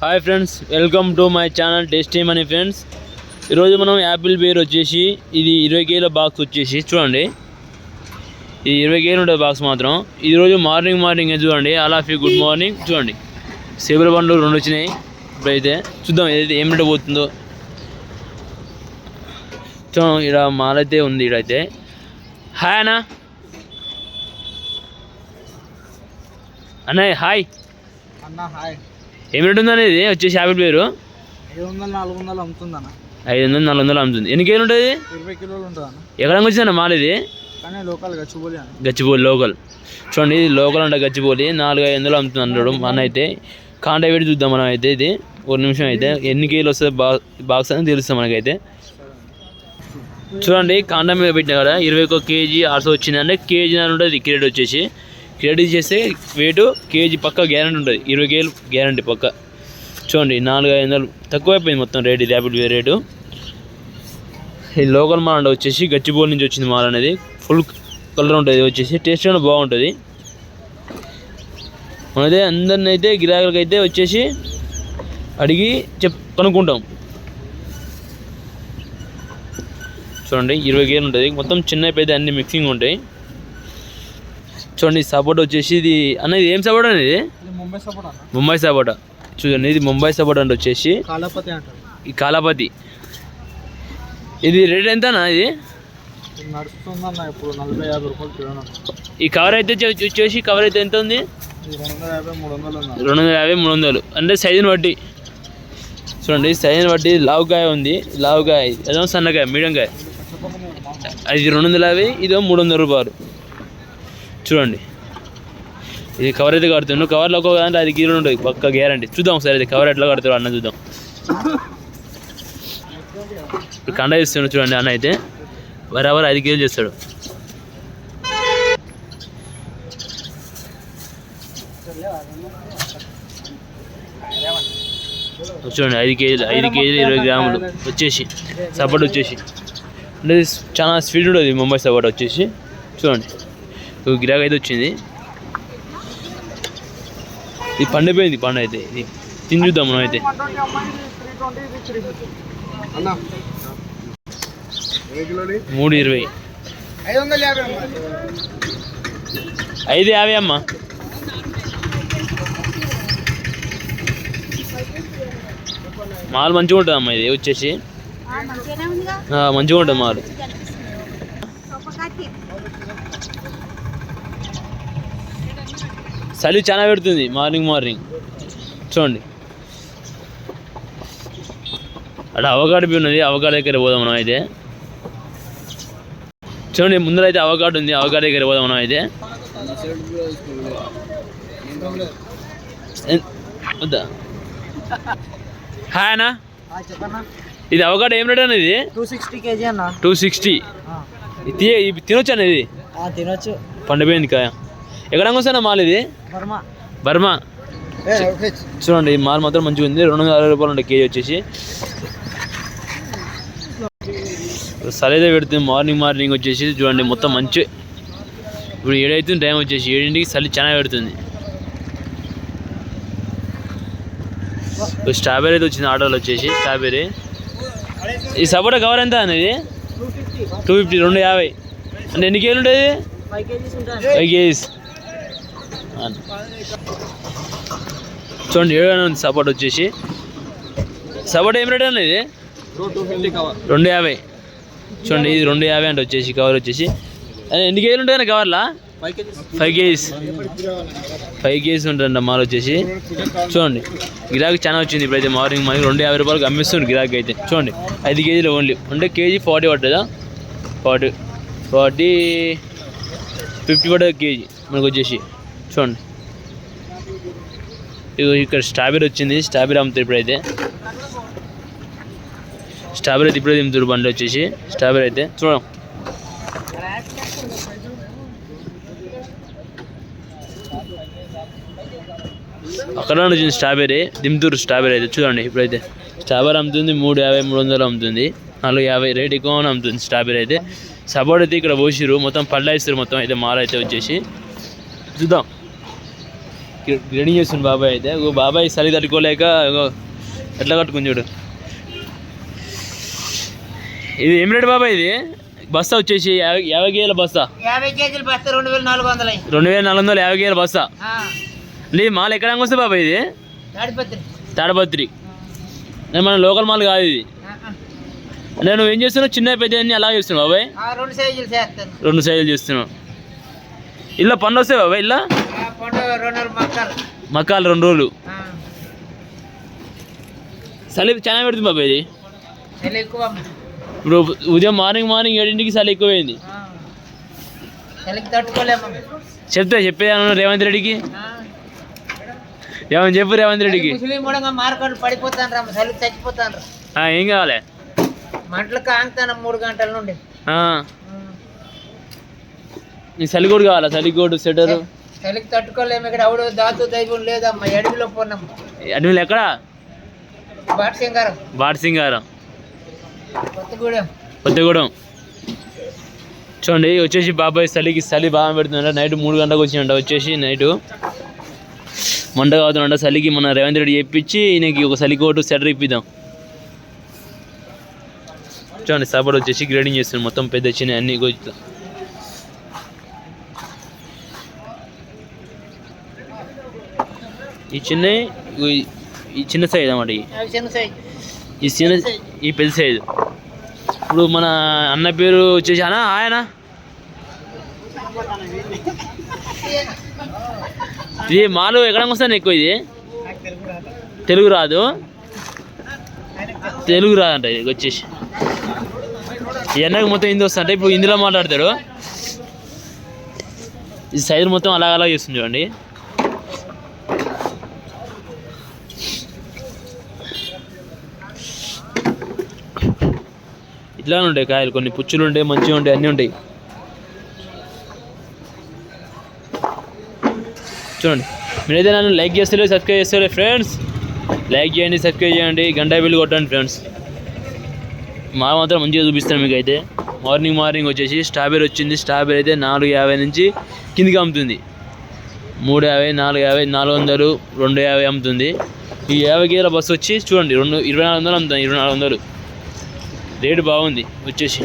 Hi friends welcome to my channel tasty money friends. ఈరోజు మనం Apple bear వచ్చేసి ఇది ఇరవై కేజీల బాక్స్ వచ్చేసి చూడండి. ఇది ఇరవై కేజీలు ఉంటుంది బాక్స్ మాత్రం. ఈరోజు మార్నింగ్ మార్నింగ్ చూడండి అలాఫీ గుడ్ మార్నింగ్ చూడండి. సేబుల బండ్లు రెండు వచ్చినాయి ఇప్పుడైతే చూద్దాం ఏదైతే ఏం రేట్ పోతుందో. చూద్దాం ఇక్కడ మాలైతే ఉంది ఇక్కడైతే హాయ్ అన్న. అన్నయ్య హాయ్. అన్న హాయ్. ఏం రేట్ ఉందన్న ఇది వచ్చేసి యాపిల్ పేరు. ఐదు వందలు నాలుగు వందలు అమ్ముతుంది అన్న ఐదు వందలు నాలుగు వందలు అమ్ముతుంది. ఎన్ని కేజీలు ఉంటుంది? ఇరవై కిలోలు ఉంటుంది అన్న ఎక్కడ వచ్చిందన్న మాల్ ఇది కానీ లోకల్ గచ్చిబోలి అన్న. గచ్చిబౌలి లోకల్. చూడండి ఇది లోకల్ అంటే గచ్చిబౌలి. నాలుగు ఐదు వందలు అమ్ముతుంది అన్నాడు మన అయితే. కాంటా పెట్టి చూద్దాం మనం అయితే ఇది. ఒక నిమిషం అయితే. ఎన్ని కేజీలు వస్తుంది బా బాక్స్ అని తెలుస్తుంది మనకైతే. చూడండి కాంటా మీద పెట్టిన కదా ఇరవై ఒక కేజీ ఆర్సో వచ్చింది అంటే కేజీ అని ఉంటుంది క్రెడిట్ వచ్చేసి. రెడీ చేస్తే వెయిట్ కేజీ పక్క గ్యారంటీ ఉంటుంది. ఇరవై కేజీలు గ్యారంటీ పక్క. చూడండి నాలుగు ఐదు వందలు. తక్కువైపోయింది మొత్తం రేటు ర్యాపిడ్ వే రేటు. ఈ లోకల్ మాల్ అంటే వచ్చేసి గచ్చిబోల్ నుంచి వచ్చింది మాల్ అనేది. ఫుల్ కలర్ ఉంటుంది వచ్చేసి టేస్ట్ కూడా బాగుంటుంది. మనదే అందరిని అయితే గిరాకులకి అయితే వచ్చేసి అడిగి చెప్ కనుక్కుంటాం. చూడండి ఇరవై గేర్లు ఉంటుంది. మొత్తం చిన్న పెద్ద అన్ని మిక్సింగ్ ఉంటాయి. చూడండి సపోర్ట్ వచ్చేసి ఇది అనేది ఏం సపోర్ట్ అనేది ఇది? ముంబై సపోర్ట్ అన్న. ముంబై సపోటా చూడండి ఇది ముంబై సపోర్ట్ అంటే వచ్చేసి. ఈ కాలాపతి. ఇది రేట్ ఎంతనా ఇది? ఇది అన్న. ఈ కవర్ అయితే వచ్చేసి కవర్ అయితే ఎంత ఉంది? ఇది రెండు వందల యాభై మూడు వందలు ఉంది రెండు వందల యాభై మూడు వందలు. అంటే సైజుని బట్టి. చూడండి సైజుని బట్టి లావుకాయ ఉంది. లావుకాయ ఏదో సన్నకాయ మీడియం కాయ అది రెండు వందల యాభై ఇదో మూడు వందల రూపాయలు. చూడండి. ఇది కవర్ అయితే కడుతుండు. కవర్లో ఒక్కొక్క దాంట్లో ఐదు కిలోలు ఉంటుంది. పక్క గ్యారంటీ చూద్దాం ఒకసారి ఇది కవర్ ఎట్లా కడతారు అన్న చూద్దాం. ఇప్పుడు కండ చేస్తున్నాడు చూడండి అన్న అయితే. బరాబర్ ఐదు కేజీలు చేస్తాడు. చూడండి ఐదు కేజీలు ఐదు కేజీలు ఇరవై గ్రాములు వచ్చేసి సపోర్ట్ వచ్చేసి. అంటే చాలా స్వీట్ ఉంటుంది ముంబై సపోర్ట్ వచ్చేసి. చూడండి. గిరాక్ అయితే వచ్చింది. ఇది పండిపోయింది పండు అయితే. ఇది తిని చూద్దాం మనం అయితే. మూడు ఇరవై. ఐదు యాభై అమ్మ. మాల్ మంచిగా ఉంటుంది అమ్మ ఇది వచ్చేసి. ఆ, మంచిగానే ఉందిగా. ఆ, మంచిగా ఉంటుంది మాల్. చలి చాలా పెడుతుంది మార్నింగ్ మార్నింగ్ చూడండి. అక్కడ అవకాడో ఉన్నది అవకాడో దగ్గర పోదాం మనం అయితే. చూడండి ముందర అయితే అవకాడో ఉంది అవకాడో దగ్గర పోదాం మనం అయితే. వద్దా? హాయ్ అన్న. ఇది అవకాడో ఏం రేట్ అనేది టూ సిక్స్టీ కేజీ అన్న. Two sixty. తినొచ్చు ఆ, తినొచ్చు. పండిపోయింది కాయ. ఎక్కడ వస్తానా మాల్ ఇది? బర్మా. చూడండి ఈ మాల్ మాత్రం మంచిగా ఉంది. రెండు వందల అరవై రూపాయలు ఉంటాయి కేజీ వచ్చేసి. సరైతే పెడుతుంది. మార్నింగ్ మార్నింగ్ వచ్చేసి చూడండి మొత్తం మంచి ఇప్పుడు ఏడైతుంది టైం వచ్చేసి ఏడింటికి చలి చాలా పెడుతుంది. స్ట్రాబెర్రీ అయితే వచ్చింది ఆర్డర్లో వచ్చేసి స్ట్రాబెర్రీ ఈ సపోటా కవర్ ఎంత అనేది టూ ఫిఫ్టీ. రెండు యాభై. అంటే ఎన్ని కేజీలు ఉంటుంది ఫైవ్ కేజీస్. చూడండి ఏడు ఉంది సపోర్ట్ వచ్చేసి. సపోర్ట్ ఏం రేట్ అన్న ఇది? రెండు యాభై. చూడండి ఇది రెండు యాభై అంటే వచ్చేసి కవర్ వచ్చేసి. ఎన్ని కేజీలు ఉంటాయి కవర్లా five KGs. Five KGs five ఉంటుందంట మాల్ వచ్చేసి. చూడండి గిరాకీ చాలా వచ్చింది ఇప్పుడైతే మార్నింగ్ మార్నింగ్ రెండు యాభై రూపాయలకి అమ్మిస్తుంది గిరాకీ అయితే. చూడండి ఐదు కేజీలు ఓన్లీ. అంటే కేజీ ఫార్టీ పడుతుందా? ఫార్టీ ఫార్టీ ఫిఫ్టీ పడుతుంది కేజీ మనకు వచ్చేసి. చూడండి. ఇగో ఇక్కడ స్ట్రాబెరీ వచ్చింది స్ట్రాబెరీ అమ్ముతారు ఇప్పుడైతే. స్ట్రాబెరీ అయితే ఇప్పుడే తిమ్ముతారు బండి వచ్చేసి. స్ట్రాబెరీ అయితే చూడం. అక్కడ వచ్చింది స్ట్రాబెరీ దిమ్తూరు స్ట్రాబెరీ అయితే చూడండి ఇప్పుడైతే. స్ట్రాబెరీ అమ్ముతుంది మూడు యాభై మూడు వందలు అమ్ముతుంది. నాలుగు యాభై రేట్ ఎక్కువ అమ్ముతుంది స్ట్రాబెరీ అయితే. సపోర్ట్ అయితే ఇక్కడ పోసిరు మొత్తం పళ్ళేస్తారు మొత్తం అయితే మాల అయితే వచ్చేసి. చూద్దాం. గ్రేడింగ్ చేస్తుంది బాబాయ్ అయితే. ఓ బాబాయ్ చలి తట్టుకోలేక ఎట్లా కట్టుకుంది చూడు. ఇది ఏం రేటు బాబాయ్ ఇది? బస్తా వచ్చేసి యాభై కేజీల బస్తా. యాభై కేజీలు బస్తా రెండు వేల నాలుగు వందలు రెండు వేల నాలుగు వందల యాభై కేజీల బస్తా. నీ మాల్ ఎక్కడ వస్తుంది బాబాయ్ ఇది? తాడిపత్రి. మన లోకల్ మాల్ కాదు ఇది. నేను ఏం చేస్తున్నావు చిన్న పెద్ద అన్ని అలా చేస్తున్నావు బాబాయ్. రెండు సైజులు చేస్తాను. రెండు సైజులు చేస్తున్నావు ఇలా పండు వస్తాయి బాబాయ్ ఇలా పండు రెండు రోజులు చలి చాలా పెడుతుంది బాబాయ్ ఇది. ఇప్పుడు ఉదయం మార్నింగ్ మార్నింగ్ ఏడింటికి చలి ఎక్కువైంది. చెప్తే చెప్పేదాను రేవంత్ రెడ్డికి. ఏమని చెప్పు రేవంత్ రెడ్డికి. పడిపోతాను చచ్చిపోతాను ఏం కావాలి? మంటలకు ఆంగుతాను మూడు గంటల నుండి. ఆ, నీ చలికోడు కావాలా? చలికోడు స్వెటర్? చలికి తట్టుకోలేము ఇక్కడ ఎవడు దాతు దైవం లేదమ్మా అడవిలో పోన్నాం అడవిలు ఎక్కడ? Batasingaram Batasingaram Kothagudem. కొత్తగూడెం. చూడండి వచ్చేసి బాబాయ్ చలికి చలి బాగా పెడుతుందంట నైట్ మూడు గంటలకు వచ్చిందంట వచ్చేసి నైట్. మంట కావుతుందంట చలికి మన రేవంత్ రెడ్డి చెప్పించి ఈయనకి ఒక చలి కోటు స్వెటర్ ఇప్పిద్దాం. చూడండి సపోర్ట్ వచ్చేసి గ్రేడింగ్ చేస్తుంది మొత్తం పెద్ద చిన్న అన్ని ఇగో ఇట్లా ఈ చిన్న ఈ- చిన్న సైజ్ అన్నమాట ఈ. చిన్న సైజు. ఈ చిన్న ఈ పెద్ద సైజు. ఇప్పుడు మన అన్న పేరు వచ్చేసి అన్న ఆయన ఇది మాలు ఎక్కడ వస్తాను ఎక్కువ ఇది? తెలుగు రాదు. తెలుగు రాదంట ఇది వచ్చేసి. ఈ అన్నకి మొత్తం హిందీ వస్తుంట ఇప్పుడు హిందీలో మాట్లాడతాడు. ఈ సైజు మొత్తం అలా అలా చేస్తుంది చూడండి. ఇట్లానే ఉంటాయి కాయలు. కొన్ని పుచ్చులు ఉంటాయి మంచిగా ఉంటాయి అన్నీ ఉంటాయి. చూడండి. మీరైతే నన్ను లైక్ చేస్తలే సబ్స్క్రైబ్ చేస్తలే ఫ్రెండ్స్ లైక్ చేయండి సబ్స్క్రైబ్ చేయండి. గంట బిల్లు కొట్టండి ఫ్రెండ్స్ మా మాత్రం మంచిగా చూపిస్తాను మీకు అయితే మార్నింగ్ మార్నింగ్ వచ్చేసి స్ట్రాబెరీ వచ్చింది. స్ట్రాబెరీ అయితే నాలుగు యాభై నుంచి కిందికి అమ్ముతుంది. మూడు యాభై నాలుగు యాభై నాలుగు వందలు రెండు యాభై అమ్ముతుంది. ఈ యాభై కేజీల బస్సు వచ్చి చూడండి రెండు ఇరవై నాలుగు వందలు అమ్ముతుంది ఇరవై నాలుగు వందలు. రేటు బాగుంది వచ్చేసి.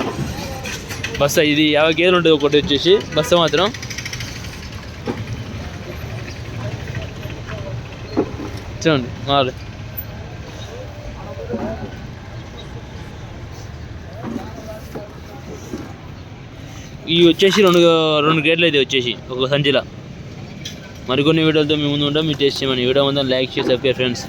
బస్ ఇది యాభై కేజీలు ఉంటుంది ఒకటి వచ్చేసి. బస్ మాత్రం చూడండి మాలు ఇవి వచ్చేసి రెండు రెండు గేట్లు అయితే వచ్చేసి ఒక సంచిలా. మరికొన్ని వీడియోలతో మీ ముందు ఉంటాం. మీరు టేస్ట్ చేయమని. వీడియో ఉందని లైక్ చేసి సబ్స్క్రైబ్ ఫ్రెండ్స్.